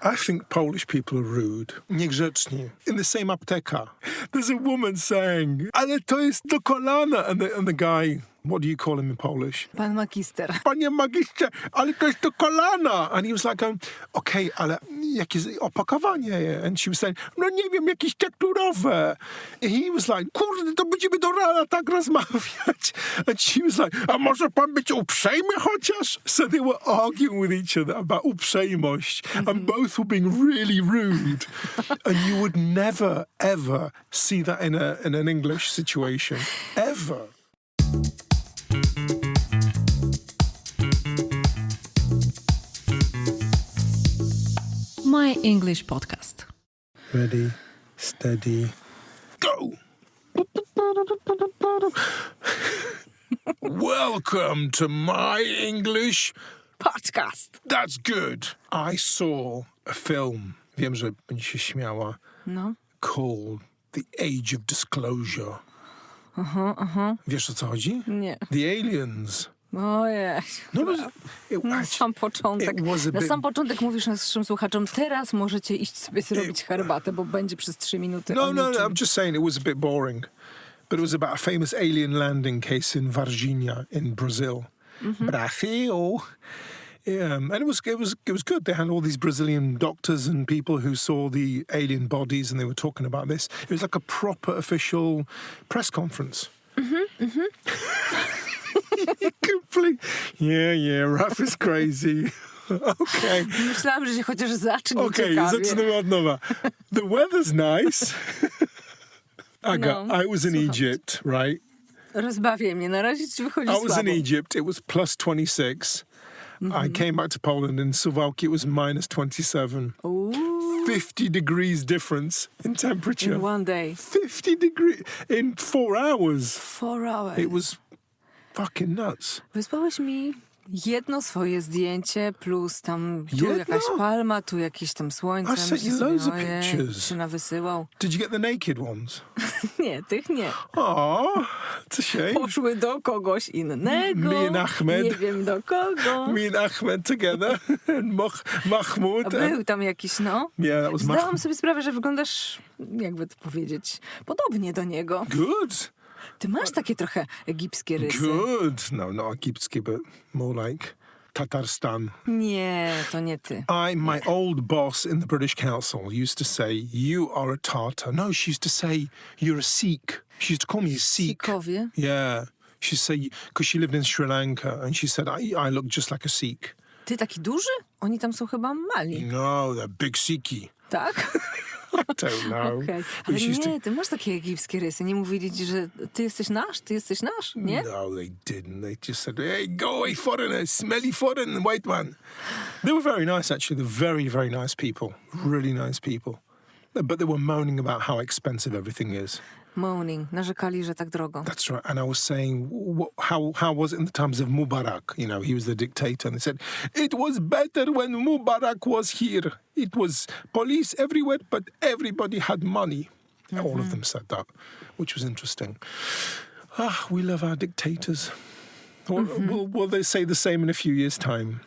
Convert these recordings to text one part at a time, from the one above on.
I think Polish people are rude. Niegrzeczni. In the same apteka. There's a woman saying, ale to jest do kolana. And the, and the guy, what do you call him in Polish? Pan magister. Panie magistrze, ale to jest do kolana. And he was like, um, okej, ale jakie opakowanie? And she was saying, no nie wiem, jakieś tekturowe. And he was like, kurde, to będziemy do rana tak rozmawiać. And she was like, a może pan być uprzejmy chociaż? So they were arguing with each other about uprzejmość. And both were being really rude. and you would never, ever see that in, a, in an English situation. Ever. My English Podcast. Ready, steady, go! Welcome to my English. Podcast. That's good. I saw a film. Wiem, że będzie się śmiała. No. Called The Age of Disclosure. Aha, aha. Wiesz o co chodzi? Nie. The Aliens. Ojej. No, it it, Na sam początek. Na sam początek mówisz naszym słuchaczom, teraz możecie iść sobie zrobić herbatę, bo będzie przez trzy minuty No, no, no. I'm just saying it was a bit boring. But it was about a famous alien landing case in Varginha in Brazil. Brasil. Um, and it was it was it was good. They had all these Brazilian doctors and people who saw the alien bodies, and they were talking about this. It was like a proper official press conference. Complete. Yeah, yeah. Raf is crazy. okay. Myślałam, że się chociaż zacznie Okay, ciekawie. zaczynamy od nowa. The weather's nice. Aga, No, I was in słucham. Egypt, right? Rozbawię mnie, na razie ci wychodzi I was in. Egypt. It was plus 26. Mm-hmm. I came back to Poland in Suwałki. It was minus 27. Uuu, 50 degrees difference in temperature. in one day. 50 degrees in four hours. Four hours. It was fucking nuts. Wysłałeś mi jedno swoje zdjęcie, plus tam tu Jedno? jakaś palma, tu jakieś tam słońce. I sent you loads of pictures. się nawysyłał. Did you get the naked ones? Nie, tych nie. Oh, it's a shame. Poszły do kogoś innego. Me and Ahmed. Nie wiem do kogo. Me and Ahmed together. and Mah- Mahmoud. Był tam jakiś, no. Yeah, that was Zdałam Mahmoud. sobie sprawę, że wyglądasz, jakby to powiedzieć, podobnie do niego. Good. Ty masz takie trochę egipskie rysy. Good. No, not Egipski, but more like Tatarstan. Nie, to nie ty. I, my old boss in the British Council used to say, You are a Tartar. No, she used to say, You're a Sikh. She used to call me a Sikh. Sikowie. Yeah. She say, because she lived in Sri Lanka, and she said, I, I look just like a Sikh. Ty taki duży? Oni tam są chyba mali, No, they're big Sikhi. tak? Don't know. But Ale used to- nie, ty masz takie egipskie rysy. Nie mówili ci, że ty jesteś nasz, ty jesteś nasz, nie? No, they didn't. They just said, "Hey, go away, foreigner, smelly foreign white man." They were very nice, actually. They're very, very nice people. Really nice people. But they were moaning about how expensive everything is. Moaning. Narzekali, że tak drogo. That's right. And I was saying, wh- how how was it in the times of Mubarak? You know, he was the dictator, and they said it was better when Mubarak was here. It was police everywhere, but everybody had money. All of them said that, which was interesting. Ah, we love our dictators. Will, will, will they say the same in a few years' time?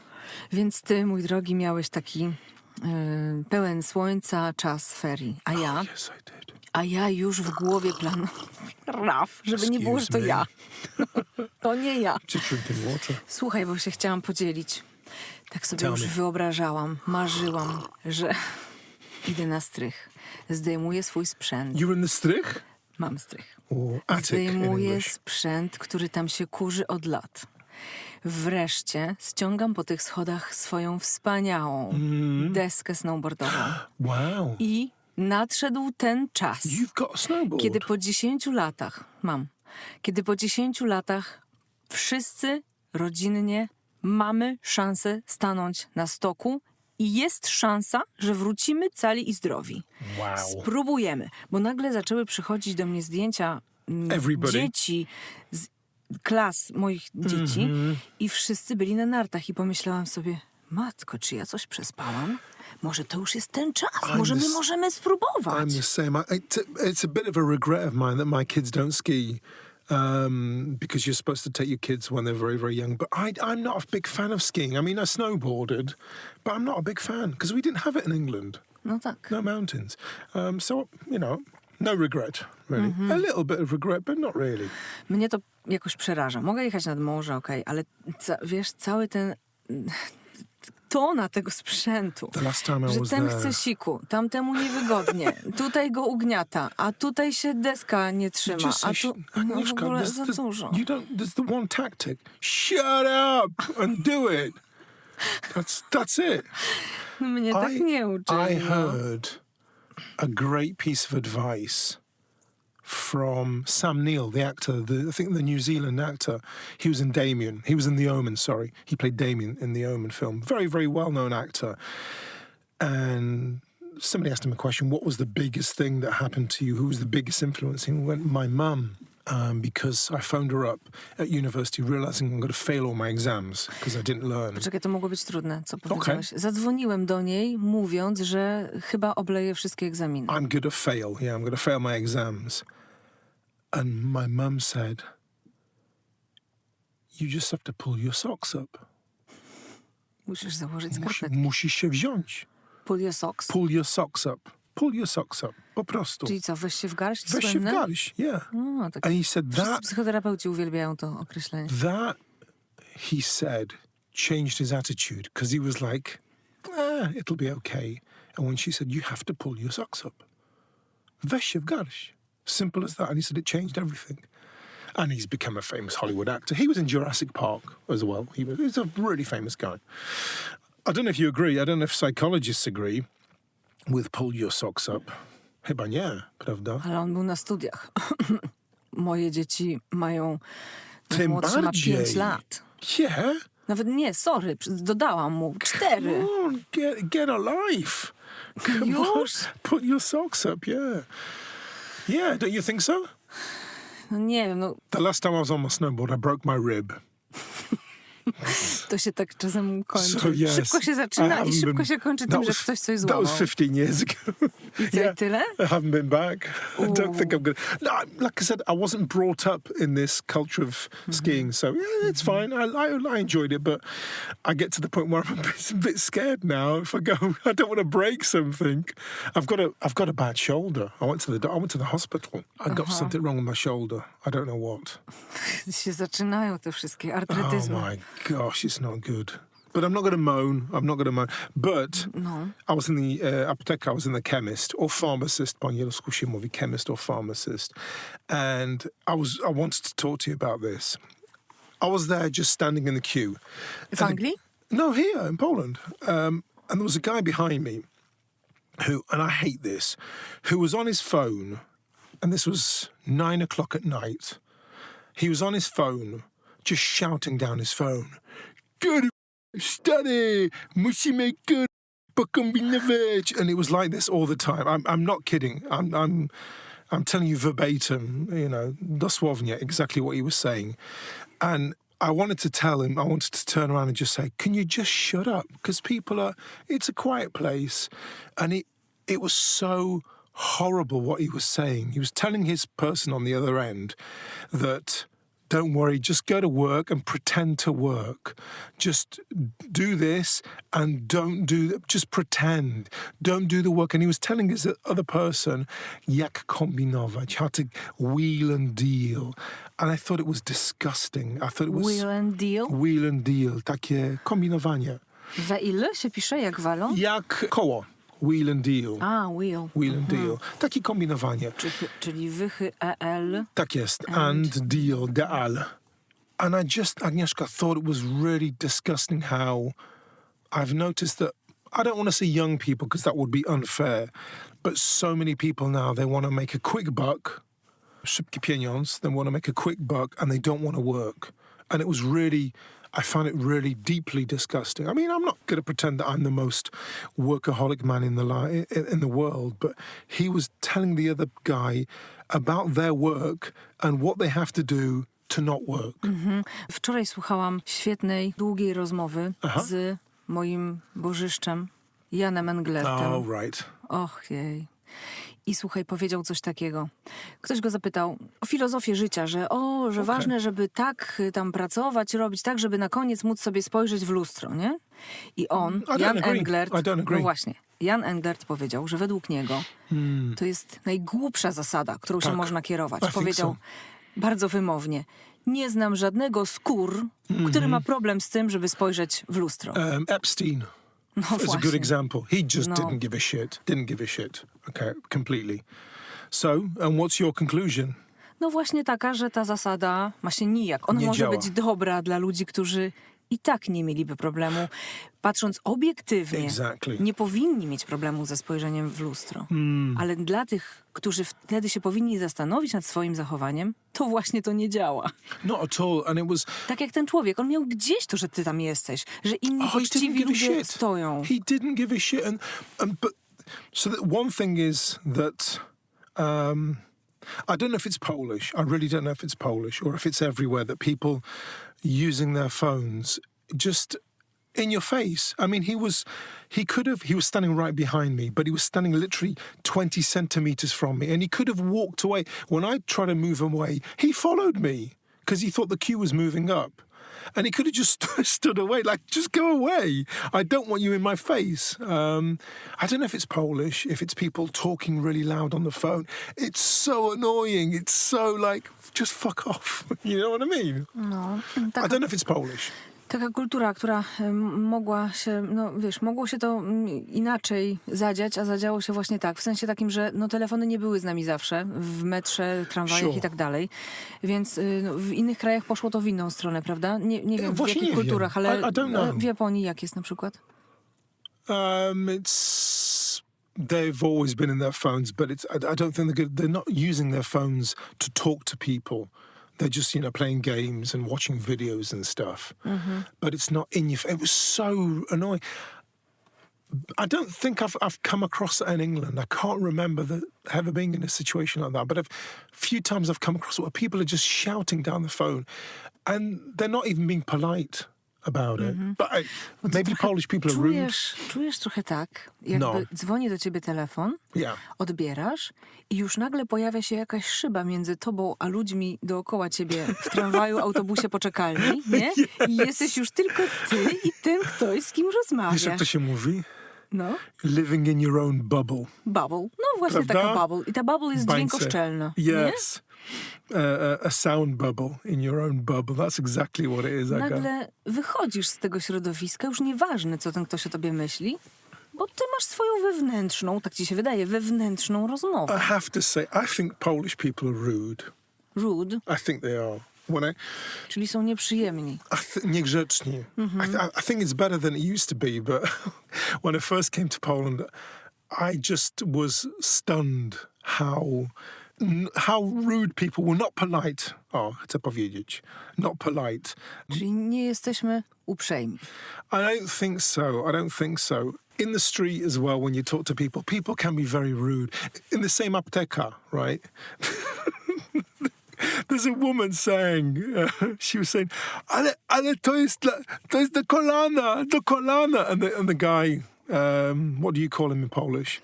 Więc ty, mój drogi, miałeś taki e, pełen słońca czas ferii. A ja, Yes, I did. A ja już w głowie plan... Raf, żeby nie było, że to Excuse ja. To nie ja. Just drinking water. Słuchaj, bo się chciałam podzielić. Tak sobie Tell już me. wyobrażałam, marzyłam, że idę na strych. Zdejmuję swój sprzęt. You're in the strych? Mam strych. Or attic in Zdejmuję English? sprzęt, który tam się kurzy od lat. Wreszcie ściągam po tych schodach swoją wspaniałą Mm. deskę snowboardową. Wow. I nadszedł ten czas, You've got a snowboard. kiedy po 10 latach, mam, kiedy po 10 latach wszyscy rodzinnie mamy szansę stanąć na stoku i jest szansa, że wrócimy cali i zdrowi. Wow. Spróbujemy, bo nagle zaczęły przychodzić do mnie zdjęcia mm, Everybody. dzieci z klas moich dzieci Mhm. i wszyscy byli na nartach i pomyślałam sobie, matko, czy ja coś przespałam? Może to już jest ten czas, I'm może my s- możemy spróbować. I'm the same. I, it's, a, it's a bit of a regret of mine that my kids don't ski. um, because you're supposed to take your kids when they're very, very young. But I, I'm not a big fan of skiing. I mean, I snowboarded, but I'm not a big fan because we didn't have it in England. No tak. No mountains. Um, so, you know, no regret, really. A little bit of regret, but not really. Mnie to jakoś przeraża. Mogę jechać nad morze, okej, ale ca- wiesz, cały ten tona tego sprzętu. Że ten chce siku, tamtemu niewygodnie, tutaj go ugniata, a tutaj się deska nie trzyma, a tu "Sh- no w ogóle za dużo. You don't. There's the one tactic. Shut up and do it. That's that's it. Mnie tak nie uczy. I no. heard a great piece of advice from Sam Neill, the actor, the, I think the New Zealand actor. He was in Damien. He was in The Omen, sorry. He played Damien in the Omen film. Very, very well known actor. And somebody asked him a question What was the biggest thing that happened to you? Who was the biggest influence? He went, My mum. Um, because I phoned her up at university, realizing I'm going to fail all my exams because I didn't learn. Poczekaj, to mogło być trudne, co powiedziałeś. Zadzwoniłem do niej, mówiąc, że chyba obleję wszystkie egzaminy. I'm going to fail. Yeah, I'm going to fail my exams. And my mum said, You just have to pull your socks up. Musisz założyć Musi, skarpetki. musisz się wziąć. Pull your socks. Pull your socks up. Pull your socks up. Po prostu. Czyli co, weź się w garść? Weź się w słynne? garść. Yeah. No, tak. And he said Wszyscy that, psychoterapeuci uwielbiają to określenie. that, he said, changed his attitude because he was like, ah, it'll be okay. And when she said, you have to pull your socks up. Weź się w garść. Simple as that. And he said it changed everything. And he's become a famous Hollywood actor. He was in Jurassic Park as well. He was he's a really famous guy. I don't know if you agree. I don't know if psychologists agree with pull your socks up. Chyba nie, prawda? Ale on był na studiach. Moje dzieci mają... Tym Młodszy ma bardziej. 5 lat. Yeah. Nawet nie, sorry, dodałam mu cztery. Come on, get, get a life. Come on, put your socks up, yeah. Yeah, don't you think so? No nie wiem, no The last time I was on my snowboard, I broke my rib. to się tak czasem kończy. So, yes, Szybko się zaczyna i szybko been- się kończy that tym, że ktoś coś That złamał. was 15 years ago. I co, i tyle? I haven't been back. I don't think Ooh. I'm to. No, like I said, I wasn't brought up in this culture of skiing, so yeah, it's fine. I, I, I enjoyed it, but I get to the point where I'm a bit, a bit scared now. If I go, I don't want to break something. I've got a, I've got a bad shoulder. I went to the, I went to the hospital. I got something wrong with my shoulder. I don't know what. się zaczynają te wszystkie Oh artretyzmy. my gosh, it's not good. But I'm not going to moan. I'm not going to moan. But No. I was in the uh, apteka, I was in the chemist or pharmacist, po angielsku się mówi chemist or pharmacist. And I was I wanted to talk to you about this. I was there just standing in the queue. And no, here in Poland. Um, and there was a guy behind me who, and I hate this, who was on his phone, and this was nine o'clock at night. He was on his phone, just shouting down his phone, Good study, musimy good pokombinować. And it was like this all the time. I'm, I'm not kidding. I'm, I'm, I'm telling you verbatim, you know, dosłownie, exactly what he was saying. And I wanted to tell him, I wanted to turn around and just say, can you just shut up? Because people are, it's a quiet place. And it, it was so horrible what he was saying. He was telling his person on the other end that don't worry, just go to work and pretend to work. Just do this and don't do, just pretend. Don't do the work. And he was telling his other person jak kombinować, how to wheel and deal. And I thought it was disgusting. I thought it was Will and deal? wheel and deal, takie kombinowanie. Za ile się pisze, jak walą? Jak koło, wheel and deal. A, will. Wheel and deal. Takie kombinowanie. Czyli, czyli wychy EL. Tak jest. And, deal, deal. And I just, Agnieszka, thought it was really disgusting how I've noticed that I don't want to say young people because that would be unfair, but so many people now, they want to make a quick buck, szybki pieniądz, they want to make a quick buck and they don't want to work. And it was really, I found it really deeply disgusting. I mean, I'm not going to pretend that I'm the most workaholic man in the li- in, the world, but he was telling the other guy about their work and what they have to do to not work. Mhm. Wczoraj słuchałam świetnej, długiej rozmowy Aha. z moim bożyszczem, Janem Englertem. Oh, right. Och jej. I słuchaj, powiedział coś takiego. Ktoś go zapytał o filozofię życia, że o, że ważne, żeby tak y, tam pracować, robić tak, żeby na koniec móc sobie spojrzeć w lustro, nie? I on, don't Jan agree. Englert, no właśnie, Jan Englert powiedział, że według niego to jest najgłupsza zasada, którą się Tak. można kierować. I Powiedział bardzo wymownie, nie znam żadnego skór, który Mhm. ma problem z tym, żeby spojrzeć w lustro. Um, Epstein No is a good właśnie. example. He just No. didn't give a shit. Didn't give a shit. Okay, completely. So, and what's your conclusion? No właśnie taka, że ta zasada ma się nijak. Ona Nie może działa. być dobra dla ludzi, którzy i tak nie mieliby problemu. Patrząc obiektywnie, Exactly. nie powinni mieć problemu ze spojrzeniem w lustro. Hmm. Ale dla tych, którzy wtedy się powinni zastanowić nad swoim zachowaniem, to właśnie to nie działa. Not at all. And it was Tak jak ten człowiek, on miał gdzieś to, że ty tam jesteś, że inni Oh, uczciwi ludzie stoją. He didn't give a shit, and, and but so that one thing is that um, I don't know if it's Polish. I really don't know if it's Polish or if it's everywhere that people using their phones just in your face. I mean, he was he could have he was standing right behind me, but he was standing literally twenty centimeters from me, and he could have walked away. When I tried to move him away, he followed me because he thought the queue was moving up. And he could have just stood away, like, just go away. I don't want you in my face. Um, I don't know if it's Polish, if it's people talking really loud on the phone. It's so annoying. It's so like, just fuck off. You know what I mean? No, I don't know if it's Polish. Taka kultura, która em, mogła się, no wiesz, mogło się to mm, inaczej zadziać, a zadziało się właśnie tak, w sensie takim, że no telefony nie były z nami zawsze, w metrze, tramwajach Sure. i tak dalej, więc y, no, w innych krajach poszło to w inną stronę, prawda? Nie, nie wiem w właśnie jakich nie wiem. kulturach, ale I- I e, w Japonii jak jest na przykład? Um, it's they've always been in their phones, but it's I, I don't think they're. They're not using their phones to talk to people. They're just you know playing games and watching videos and stuff. Mm-hmm. But it's not in your. It was so annoying. I don't think I've I've come across that in England. I can't remember that ever being in a situation like that. But a few times I've come across it where people are just shouting down the phone, and they're not even being polite about it. But I, maybe Polish people are rude. Czujesz, czujesz trochę tak, jakby No. dzwoni do ciebie telefon, Yeah. odbierasz i już nagle pojawia się jakaś szyba między tobą a ludźmi dookoła ciebie w tramwaju, autobusie, poczekalni, nie? I jesteś już tylko ty i ten ktoś, z kim Wiesz, jak rozmawiasz. to się mówi? No, Living in your own bubble. bubble. No właśnie Prawda? taka bubble. I ta bubble jest Bańce. dźwiękoszczelna, nie? Yes. Uh, a sound bubble in your own bubble. That's exactly what it is. Nagle wychodzisz z tego środowiska, już nieważne, co ten ktoś o tobie myśli, bo ty masz swoją wewnętrzną, tak ci się wydaje, wewnętrzną rozmowę. I have to say, I think Polish people are rude. Rude, I think they are. When I, czyli są nieprzyjemni. I th- niegrzeczni. I, th- I think it's better than it used to be, but when I first came to Poland, I just was stunned how how rude people were. Not polite. O, chcę powiedzieć. Not polite. Czyli nie jesteśmy uprzejmi. I don't think so. I don't think so. In the street as well, when you talk to people, people can be very rude. In the same apteka, right? There's a woman saying, uh, she was saying, ale, ale to jest, dla, to jest do kolana, do kolana. And the, and the guy, um, what do you call him in Polish?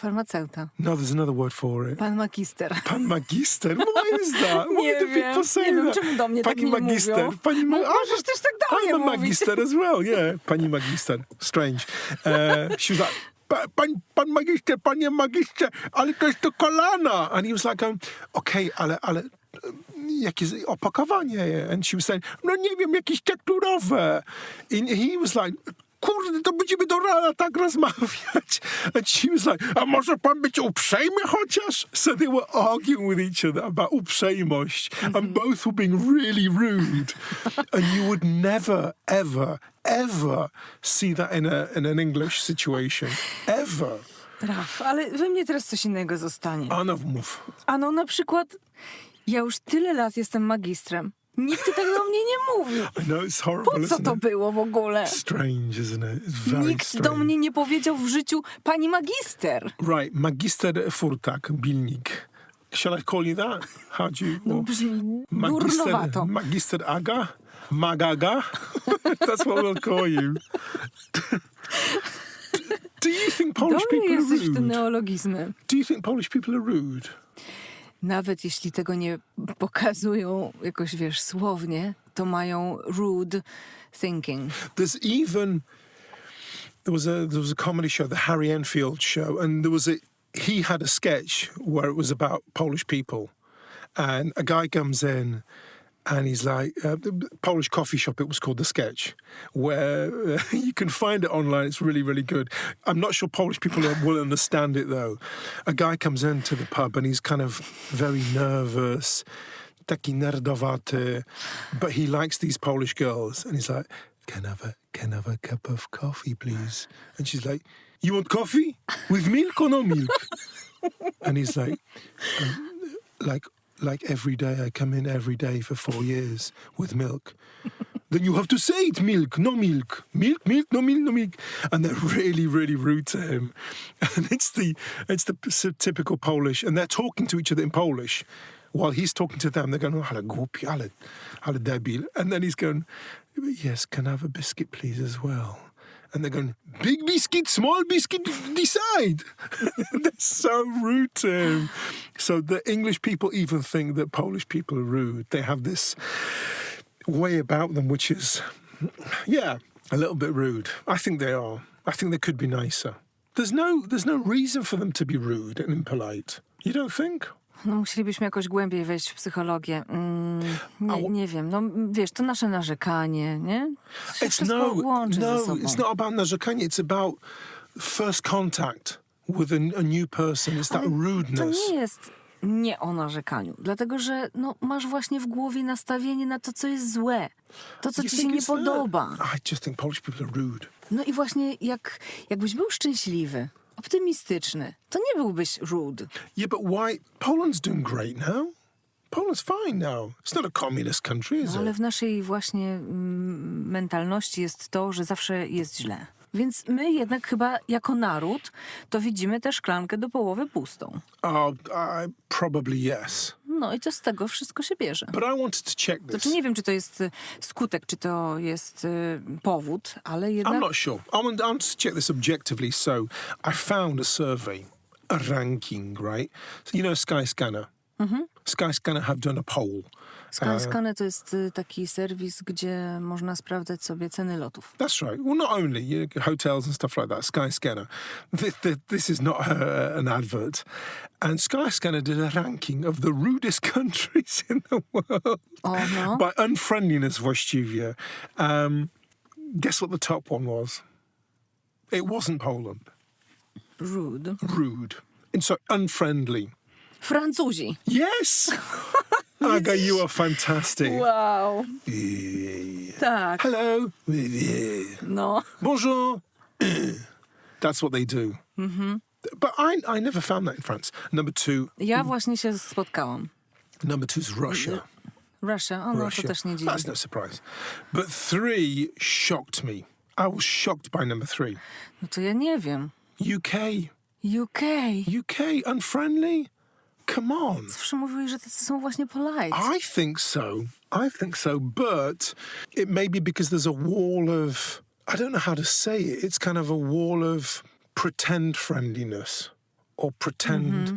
Farmaceuta. No, there's another word for it. Pan magister. Pan magister. That? Why Nie do wiem. Nie wiem, czemu do mnie tak Pani nie magister. mówią. Pani ma- Mo- możesz też tak I'm a magister as well, yeah. Pani magister. Strange. Uh, she was like, "Pa- pan, pan magister, panie magister, ale to jest do kolana. And he was like, um, okay, ale, ale um, jakie opakowanie? And she was saying, no nie wiem, jakieś tekturowe. And he was like, kurde, to będziemy do rana tak rozmawiać. And she was like, a może pan być uprzejmy chociaż? So they were arguing with each other about uprzejmość. And both were being really rude. and you would never, ever, ever see that in, a, in an English situation. Ever. Raf, ale we mnie teraz coś innego zostanie. Anna, mów. Ano na przykład, ja już tyle lat jestem magistrem. Nikt tak do mnie nie mówił. It's horrible, Po co to it? było w ogóle? Strange, isn't it? It's very Nikt strange. do mnie nie powiedział w życiu pani magister. Right, Magister Furtak, Bilnik. Shall I call you that? How do you... No brzmi Magister, durnowato. Magister Aga? Magaga? That's what we'll call you. Do you think Polish Dobry people are rude? Do you think Polish people are rude? Nawet jeśli tego nie pokazują jakoś, wiesz, słownie, to mają rude thinking. There's even there was a there was a comedy show, the Harry Enfield show, and there was a he had a sketch where it was about Polish people, and a guy comes in. And he's like, uh, the Polish coffee shop, it was called The Sketch, where uh, you can find it online. It's really, really good. I'm not sure Polish people will understand it though. A guy comes into the pub and he's kind of very nervous, taki nerdowaty, but he likes these Polish girls. And he's like, can I have a, can I have a cup of coffee, please? And she's like, you want coffee? With milk or no milk? and he's like, "Um, like, like every day, I come in every day for four years with milk. then you have to say it milk, no milk, milk, milk, no milk, no milk, and they're really, really rude to him. And it's the it's the typical Polish, and they're talking to each other in Polish, while he's talking to them. They're going, "Oh, ale głupi, ale, ale debil," and then he's going, "Yes, can I have a biscuit, please, as well?" And they're going, "Big biscuit, small biscuit, decide." they're so rude to him. So the English people even think that Polish people are rude. They have this way about them, which is, yeah, a little bit rude. I think they are. I think they could be nicer. There's no, there's no reason for them to be rude and impolite. You don't think? No, musielibyśmy jakoś głębiej wejść w psychologię. Mm, nie, nie wiem, no wiesz, to nasze narzekanie, nie? To It's no, łączy no. ze sobą. It's not about narzekanie. It's about first contact with a, a new person. It's that To rudeness. nie jest nie o narzekaniu, dlatego że no, masz właśnie w głowie nastawienie na to, co jest złe, to, co You ci się nie that? podoba. I just think Polish people are rude. No i właśnie jak, jakbyś był szczęśliwy, optymistyczny, to nie byłbyś rude. Yeah, but why? Poland's doing great now. Poland's fine now. It's not a communist country, is No, ale it? w naszej właśnie mm, mentalności jest to, że zawsze jest źle. Więc my jednak chyba jako naród to widzimy tę szklankę do połowy pustą. Oh, I, probably yes. No i to z tego wszystko się bierze. But I wanted to check this. Znaczy nie wiem, czy to jest y, skutek, czy to jest y, powód, ale jednak... I'm not sure. I want, I want to check this objectively. So I found a survey, a ranking, right? So you know Skyscanner. Mm-hmm. Skyscanner have done a poll. Skyscanner to jest taki serwis, gdzie można sprawdzać sobie ceny lotów. That's right. Well, not only you know, hotels and stuff like that. Skyscanner. This, this is not uh an advert. And Skyscanner did a ranking of the rudest countries in the world O, no. by unfriendliness właściwie. Um, guess what the top one was? It wasn't Poland. Rude. Rude. And so unfriendly. Francuzi. Yes. Aga, you are fantastic. Wow. Tak. Hello. No. Bonjour. That's what they do. Mm-hmm. But I, I never found that in France. Number two, Ja właśnie się spotkałam. number two is Russia. Russia, o no Russia. to też nie dziwi. That's no surprise. But three shocked me. I was shocked by number three. No to ja nie wiem. UK. UK. UK unfriendly. Come on. Zawsze mówili, że tacy są właśnie polite. I think so. I think so. But it may be because there's a wall of, I don't know how to say it. It's kind of a wall of pretend friendliness or pretend. Mm-hmm.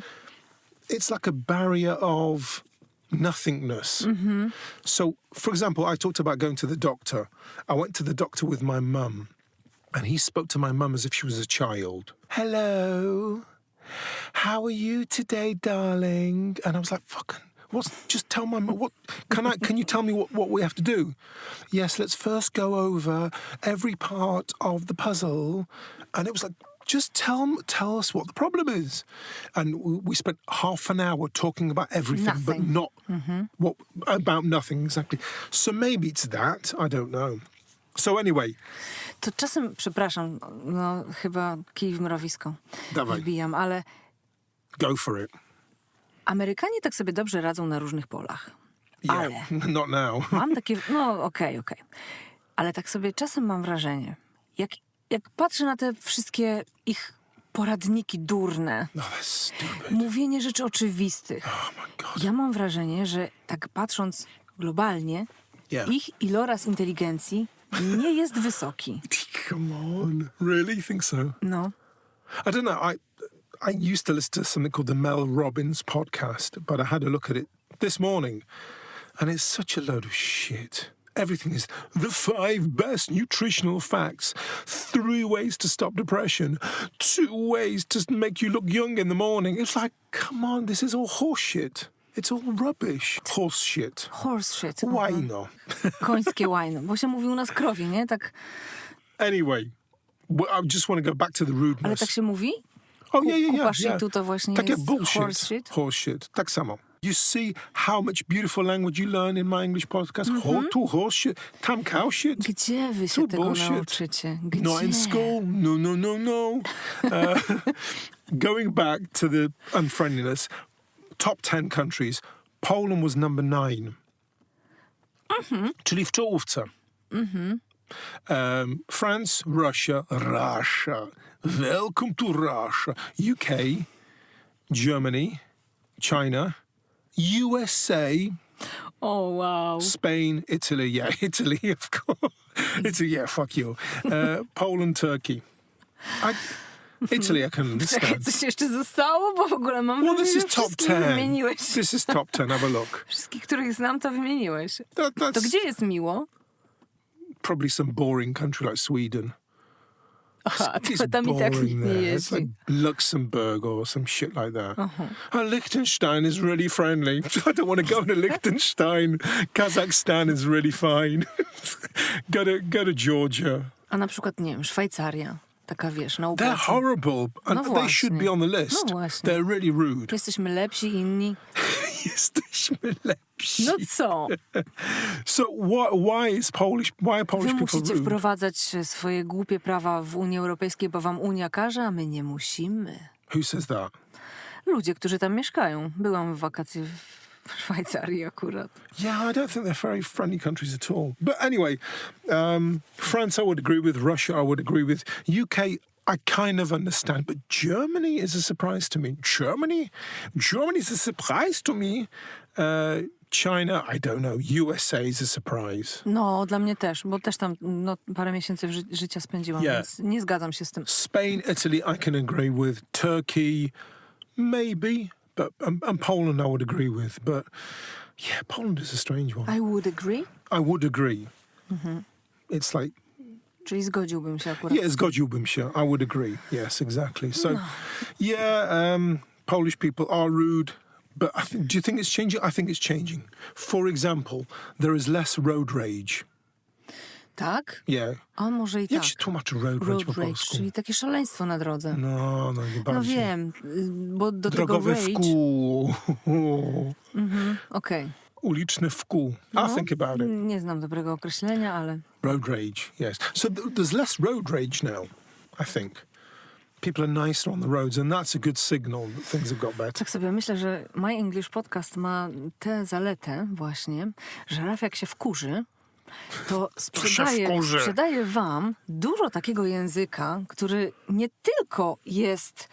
It's like a barrier of nothingness. Mm-hmm. So, for example, I talked about going to the doctor. I went to the doctor with my mum, and he spoke to my mum as if she was a child. Hello. How are you today, darling? And I was like, fucking, what's, just tell my what, can I, can you tell me what, what we have to do? Yes, let's first go over every part of the puzzle. And it was like, just tell, tell us what the problem is. And we spent half an hour talking about everything, but Nothing. not mm-hmm. what, about nothing exactly. So maybe it's that, I don't know. So anyway, To czasem, przepraszam, no chyba kij w mrowisko Dawaj. wbijam, ale go for it. Amerykanie tak sobie dobrze radzą na różnych polach. Yeah, Ale not now. mam takie, no okej, okej. Ale tak sobie czasem mam wrażenie, jak, jak patrzę na te wszystkie ich poradniki durne, stupid. mówienie rzeczy oczywistych, Oh my God. ja mam wrażenie, że tak patrząc globalnie, Yeah. ich iloraz inteligencji nie jest wysoki. Come on. Really? You think so? No, I don't know. I I used to listen to something called the Mel Robbins podcast, but I had a look at it this morning, and it's such a load of shit. Everything is the five best nutritional facts, three ways to stop depression, two ways to make you look young in the morning. It's like, come on, this is all horseshit. It's all rubbish. Horse shit. Horse shit. Why Mhm. no? Końskie łajno, bo się mówi u nas krowie, nie? Tak, Anyway, well, I just want to go back to the ale rudeness. tak się mówi? Oh, yeah, yeah, kupa yeah. shitu yeah. to właśnie Takie jest bullshit. horse shit? Horse shit. Tak samo. You see how much beautiful language you learn in my English podcast? Ho- tu horse shit. Tam cow shit. Gdzie wy się Tu tego bullshit. nauczycie? Gdzie? Not in school. No, no, no, no. Uh, going back to the unfriendliness, top 10 countries, Poland was number 9. Czyli w czołówce. Um, France, Russia, Russia. Welcome to Russia. UK, Germany, China, USA, O, wow. Spain, Italy, yeah, Italy, of course. Italy, yeah, fuck you. Uh, Poland, Turkey. I, Italy, I can Czekaj, understand. coś jeszcze zostało? Bo w ogóle mam Well, wrażenie, this że is top wszystkich 10. wymieniłeś. This is top 10. Have a look. Wszystkich, których znam, to wymieniłeś. That, To that's gdzie jest miło? probably some boring country like Sweden. Aha, to tam i tak nikt nie. It's like Luxembourg or some shit like that. And Liechtenstein is really friendly. I don't want to go to Liechtenstein. Kazakhstan is really fine. go to go to Georgia. A na przykład, nie wiem, Szwajcaria. Taka, wiesz, na They're horrible, and No they should be właśnie. on the list. No właśnie. They're really rude. Jesteśmy lepsi, inni. Jesteśmy lepsi. No co? So why why is Polish why are Polish Wy people musicie rude? wprowadzać swoje głupie prawa w Unii Europejskiej, bo wam Unia każe, a my nie musimy. Who says that? Ludzie, którzy tam mieszkają. Byłam w wakacje w Szwajcarii akurat. Yeah, I don't think they're very friendly countries at all. But anyway, um, France, I would agree with. Russia, I would agree with. UK, I kind of understand. But Germany is a surprise to me. Germany? Germany is a surprise to me. Uh, China, I don't know. USA is a surprise. No, dla mnie też, bo też tam no, parę miesięcy ży- życia spędziłam, Yeah. więc nie zgadzam się z tym. Spain, Italy, I can agree with. Turkey, maybe. But and, and Poland, I would agree with. But yeah, Poland is a strange one. I would agree, I would agree. It's like czyli zgodziłbym się akurat. Yeah, zgodziłbym się. I would agree. Yes, exactly. So, yeah, um, Polish people are rude, but I think, do you think it's changing? I think it's changing. For example, there is less road rage. Tak? Yeah. A może i Jak tak. się tłumaczy road rage Road po rage, polsku? czyli takie szaleństwo na drodze. No, no, nie No bardziej. wiem, y, bo do Drogowy tego rage... wkół. Okej. Uliczny wkół. I No. think about it. Nie znam dobrego określenia, ale Road rage, yes. So th- there's less road rage now, I think. People are nicer on the roads, and that's a good signal that things have got better. tak sobie myślę, że My English Podcast ma tę zaletę właśnie, że Raf jak się wkurzy, to sprzedaje, sprzedaje wam dużo takiego języka, który nie tylko jest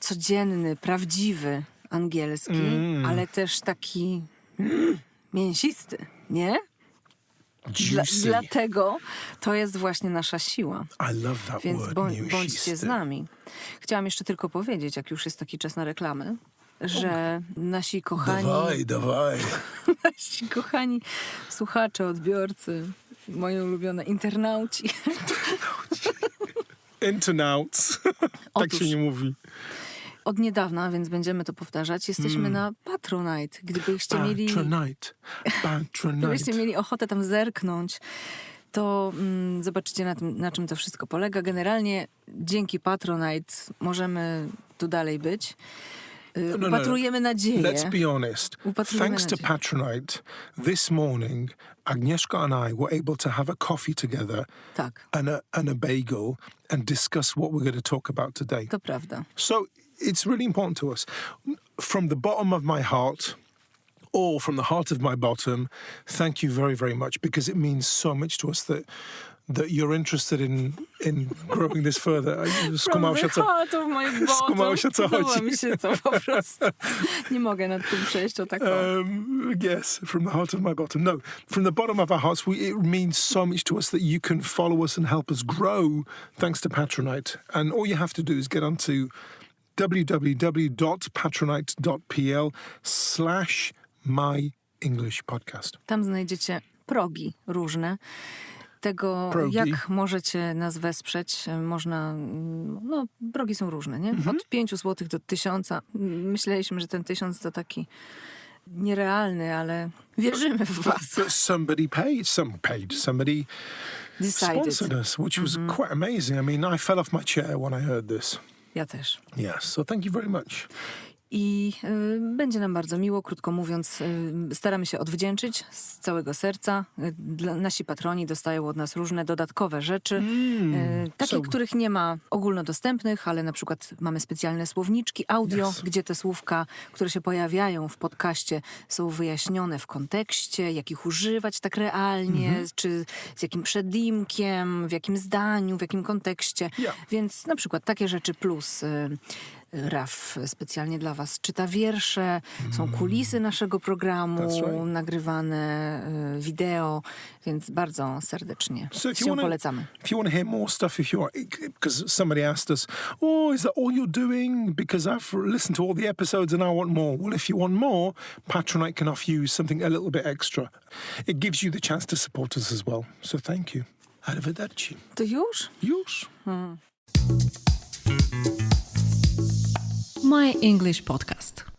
codzienny, prawdziwy angielski, Mm. ale też taki mm, mięsisty, nie? Dla, dlatego to jest właśnie nasza siła. I love that Więc word, bądź, bądźcie z nami. Chciałam jeszcze tylko powiedzieć, jak już jest taki czas na reklamy, że nasi kochani, Dawaj, dawaj. nasi kochani słuchacze, odbiorcy, moje ulubione internauci, Internauts. tak Otóż. się nie mówi. od niedawna, więc będziemy to powtarzać, jesteśmy na Patronite. Gdybyście mieli, Patronite. gdybyście Patronite. mieli ochotę tam zerknąć, to mm, zobaczycie na, tym, na czym to wszystko polega. Generalnie dzięki Patronite możemy tu dalej być. No, no, no. Upatrujemy nadzieję. Let's be honest. Upatrujemy Thanks to nadzieję. Patronite, this morning, Agnieszka and I were able to have a coffee together Tak, and a, and a bagel and discuss what we're going to talk about today. to prawda. So it's really important to us. From the bottom of my heart, or from the heart of my bottom, thank you very, very much because it means so much to us that that you're interested in, in growing this further. From Skumał the się, co, heart of my bottom. Się, co Podoba chodzi. mi się to po prostu. Nie mogę nad tym przejść o tak. o. Um, yes, from the heart of my bottom. No, from the bottom of our hearts, we, it means so much to us that you can follow us and help us grow thanks to Patronite. And all you have to do is get onto www.patronite.pl slash my English podcast. Tam znajdziecie progi różne. Tego, Progi. jak możecie nas wesprzeć, można. mm, No, progi są różne, nie? Od 5 zł do 1000. Myśleliśmy, że ten 1000 to taki nierealny, ale wierzymy w Was. But somebody paid, some paid, somebody Decided. sponsored us, which was quite amazing. I mean, I fell off my chair when I heard this. Ja też. Yes, so thank you very much. I y, będzie nam bardzo miło, krótko mówiąc, y, staramy się odwdzięczyć z całego serca. Y, dla, nasi patroni dostają od nas różne dodatkowe rzeczy, y, takie, so- których nie ma ogólnodostępnych, ale na przykład mamy specjalne słowniczki audio, Yes. gdzie te słówka, które się pojawiają w podcaście, są wyjaśnione w kontekście, jak ich używać tak realnie, czy z jakim przedimkiem, w jakim zdaniu, w jakim kontekście. Yeah. Więc na przykład takie rzeczy plus Raf specjalnie dla Was czyta wiersze, są kulisy naszego programu, Mm. Right. nagrywane y, wideo, więc bardzo serdecznie So się wanna, polecamy. if you want to hear more stuff, if you because somebody asked us, oh, is that all you're doing? Because I've listened to all the episodes and I want more. Well, if you want more, Patronite can offer you something a little bit extra. It gives you the chance to support us as well. So thank you. Arrivederci. To już? Już. My English Podcast.